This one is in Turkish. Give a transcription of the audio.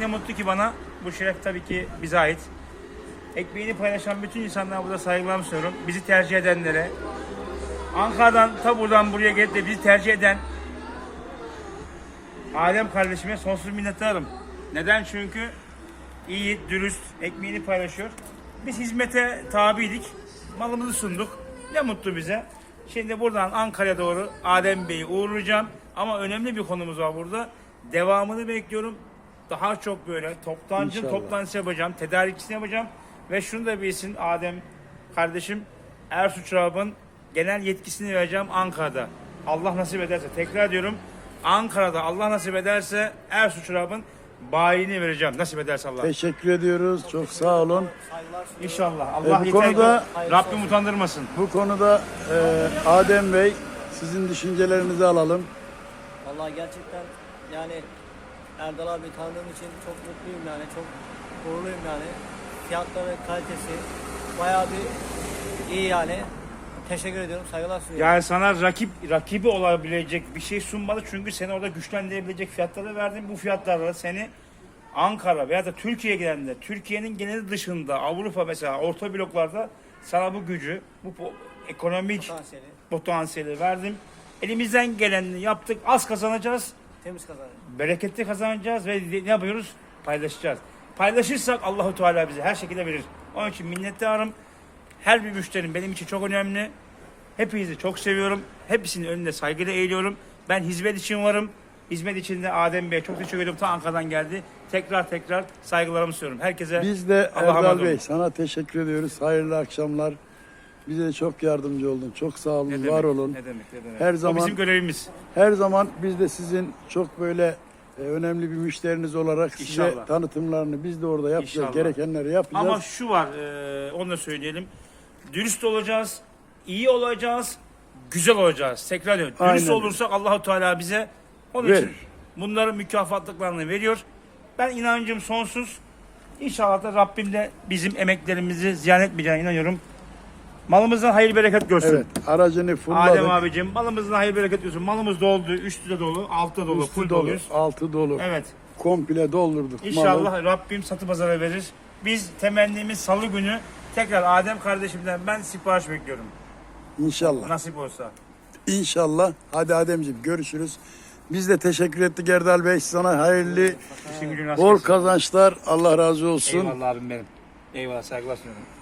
Ne mutlu ki bana. Bu şeref tabii ki bize ait. Ekmeğini paylaşan bütün insanlara burada saygılarımı sunuyorum. Bizi tercih edenlere, Ankara'dan ta buradan buraya gelip de bizi tercih eden Adem kardeşime sonsuz minnettarım. Neden? Çünkü iyi, dürüst, ekmeğini paylaşıyor. Biz hizmete tabiydik. Malımızı sunduk. Ne mutlu bize. Şimdi buradan Ankara'ya doğru Adem Bey'i uğurlayacağım. Ama önemli bir konumuz var burada. Devamını bekliyorum. Daha çok böyle toptancı İnşallah. toplantısı yapacağım. Tedarikçisini yapacağım. Ve şunu da bilsin Adem kardeşim. Ersu Çorab'ın genel yetkisini vereceğim Ankara'da. Allah nasip ederse. Tekrar diyorum. Ankara'da Allah nasip ederse Ersu Çorab'ın bayini vereceğim. Nasip ederse Allah. Teşekkür ediyoruz. Çok sağ olun. İnşallah. Allah bu yeter konuda- Rabbim utandırmasın. Bu konuda e, Adem Bey sizin düşüncelerinizi alalım. Vallahi gerçekten yani Erdal abi tanıdığım için çok mutluyum yani çok gururluyum yani. Fiyatları, kalitesi bayağı bir iyi yani. Teşekkür ediyorum, saygılar sunuyorum. Yani sana rakip rakibi olabilecek bir şey sunmadı çünkü seni orada güçlendirebilecek fiyatları verdim. Bu fiyatlarla seni Ankara veya da Türkiye'ye gidenler, Türkiye'nin geneli dışında Avrupa mesela orta bloklarda sana bu gücü, bu ekonomik Potansiyeli potansiyeli verdim. Elimizden geleni yaptık. Az kazanacağız. Temiz kazanır. bereketli kazanacağız ve ne yapıyoruz? Paylaşacağız. Paylaşırsak Allahu Teala bize her şekilde verir. Onun için minnettarım. Her bir müşterim benim için çok önemli. Hepinizi çok seviyorum. Hepsinin önünde saygıyla eğiliyorum. Ben hizmet için varım. Hizmet için de Adem Bey'e çok teşekkür ediyorum. Ta Ankara'dan geldi. Tekrar tekrar saygılarımı sunuyorum. Herkese Biz de Allah'a emanet Erdal olun. Bey sana teşekkür ediyoruz. Hayırlı akşamlar. Bize çok yardımcı oldun. Çok sağ olun, demek, var olun. Ne demek, ne demek. Her O zaman- bizim görevimiz. Her zaman biz de sizin çok böyle e, önemli bir müşteriniz olarak size İnşallah. tanıtımlarını biz de orada yapacağız. İnşallah. Gerekenleri yapacağız. Ama şu var, e, onu da söyleyelim. Dürüst olacağız, iyi olacağız, güzel olacağız. Tekrar ediyorum. Dürüst Aynen. olursak Allahu Teala bize onun Verir. için bunların mükafatlıklarını veriyor. Ben inancım sonsuz. İnşallah da Rabbim de bizim emeklerimizi ziyan etmeyeceğine inanıyorum. Malımızdan hayır bereket görsün. Evet, aracını fulladık. Adem abicim malımızdan hayır bereket görsün. Malımız doldu, üstü de dolu, altta dolu, Üstü full dolu, doluyuz. altı dolu. Evet. Komple doldurduk malı. İnşallah Rabbim satı pazara verir. Biz temennimiz salı günü tekrar Adem kardeşimden ben sipariş bekliyorum. İnşallah. Nasip olsa. İnşallah. Hadi Ademciğim görüşürüz. Biz de teşekkür ettik Erdal Bey. Sana hayırlı, bol kazançlar. Allah razı olsun. Eyvallah abim benim. Eyvallah saygılar sunuyorum.